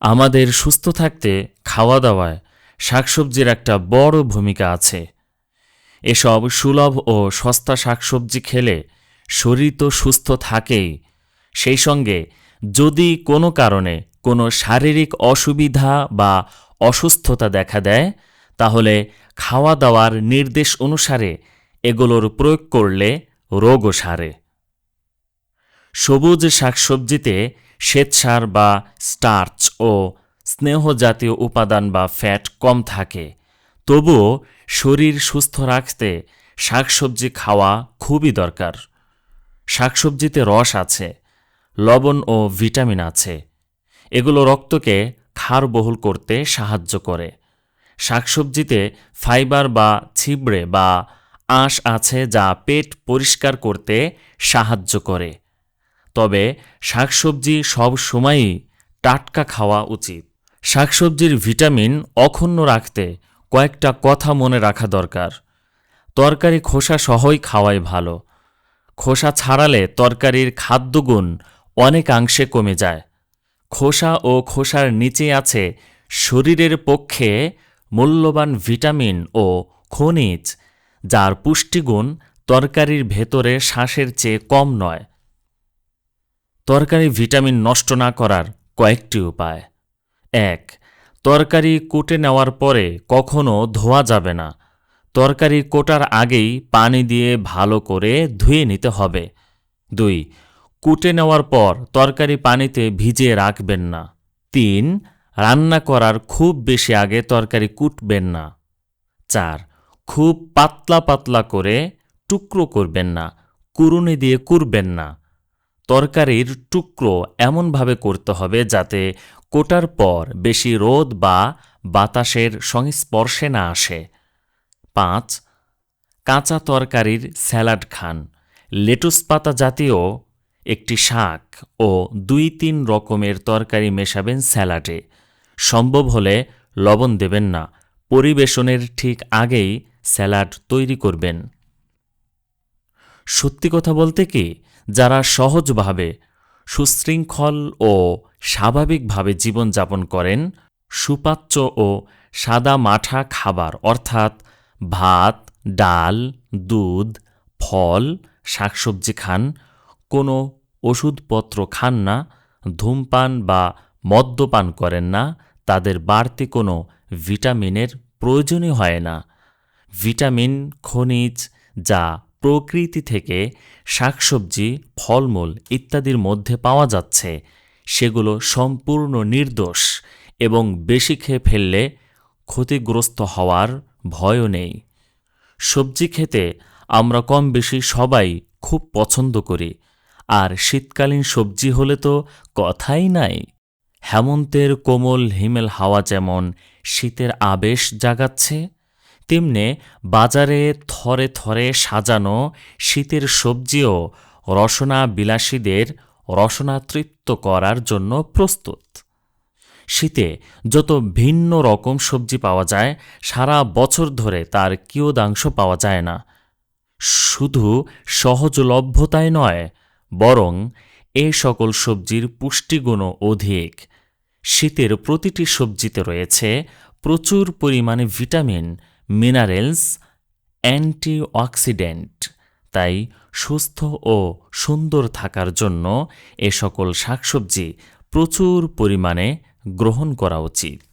আমাদের সুস্থ থাকতে খাওয়া দাওয়ায় শাকসবজির একটা বড় ভূমিকা আছে। এসব সুলভ ও সস্তা শাকসবজি খেলে শরীর তো সুস্থ থাকেই। সেই সঙ্গে যদি কোনো কারণে কোনো শারীরিক অসুবিধা বা অসুস্থতা দেখা দেয়, তাহলে খাওয়া দাওয়ার নির্দেশ অনুসারে এগুলোর প্রয়োগ করলে রোগও সারে। সবুজ শাকসবজিতে শ্বেতসার বা স্টার্চ ও স্নেহ জাতীয় উপাদান বা ফ্যাট কম থাকে। তবুও শরীর সুস্থ রাখতে শাকসবজি খাওয়া খুবই দরকার। শাকসবজিতে রস আছে, লবণ ও ভিটামিন আছে। এগুলো রক্তকে ক্ষারবহুল করতে সাহায্য করে। শাকসবজিতে ফাইবার বা ছিবড়ে বা আঁশ আছে যা পেট পরিষ্কার করতে সাহায্য করে। তবে শাকসবজি সব সময়ই টাটকা খাওয়া উচিত। শাকসবজির ভিটামিন অক্ষুণ্ণ রাখতে কয়েকটা কথা মনে রাখা দরকার। তরকারি খোসা সহই খাওয়াই ভালো। খোসা ছাড়ালে তরকারির খাদ্যগুণ অনেকাংশে কমে যায়। খোসা ও খোসার নিচে আছে শরীরের পক্ষে মূল্যবান ভিটামিন ও খনিজ, যার পুষ্টিগুণ তরকারির ভেতরে শ্বাসের চেয়ে কম নয়। তরকারি ভিটামিন নষ্ট না করার কয়েকটি উপায়। এক, তরকারি কুটে নেওয়ার পরে কখনো ধোয়া যাবে না। তরকারি কোটার আগেই পানি দিয়ে ভালো করে ধুয়ে নিতে হবে। দুই, কুটে নেওয়ার পর তরকারি পানিতে ভিজিয়ে রাখবেন না। তিন, রান্না করার খুব বেশি আগে তরকারি কুটবেন না। চার, খুব পাতলা পাতলা করে টুকরো করবেন না, কুরুনি দিয়ে কুরবেন না। তরকারির টুকরো এমনভাবে করতে হবে যাতে কোটার পর বেশি রোদ বা বাতাসের সংস্পর্শে না আসে। পাঁচ, কাঁচা তরকারির স্যালাড খান। লেটুস পাতা জাতীয় একটি শাক ও দুই তিন রকমের তরকারি মেশাবেন স্যালাডে। সম্ভব হলে লবণ দেবেন না। পরিবেশনের ঠিক আগেই স্যালাড তৈরি করবেন। সত্যি কথা বলতে কি, যারা সহজভাবে, সুশৃঙ্খল ও স্বাভাবিকভাবে জীবনযাপন করেন, সুপাচ্য ও সাদা মাঠা খাবার, অর্থাৎ ভাত, ডাল, দুধ, ফল, শাকসবজি খান, কোনো ওষুধপত্র খান না, ধূমপান বা মদ্যপান করেন না, তাদের বাড়তি কোনো ভিটামিনের প্রয়োজনই হয় না। ভিটামিন, খনিজ যা প্রকৃতি থেকে শাকসবজি, ফলমূল ইত্যাদির মধ্যে পাওয়া যাচ্ছে। সেগুলো সম্পূর্ণ নির্দোষ এবং বেশি খেয়ে ফেললে ক্ষতিগ্রস্ত হওয়ার ভয়ও নেই। সবজি খেতে আমরা কম বেশি সবাই খুব পছন্দ করি। আর শীতকালীন সবজি হলে তো কথাই নাই। হেমন্তের কোমল হিমেল হাওয়া যেমন শীতের আবেশ জাগাচ্ছে তেমনে বাজারে থরে থরে সাজানো শীতের সবজিও রসনা বিলাসীদের রসনা তৃপ্ত করার জন্য প্রস্তুত। শীতে যত ভিন্ন রকম সবজি পাওয়া যায়, সারা বছর ধরে তার কিয়দাংশ পাওয়া যায় না। শুধু সহজলভ্যতায় নয়, বরং এ সকল সবজির পুষ্টিগুণও অধিক। শীতের প্রতিটি সবজিতে রয়েছে প্রচুর পরিমাণে ভিটামিন মিনারেলস অ্যান্টিঅক্সিডেন্ট। তাই সুস্থ ও সুন্দর থাকার জন্য এ সকল শাকসবজি প্রচুর পরিমাণে গ্রহণ করা উচিত।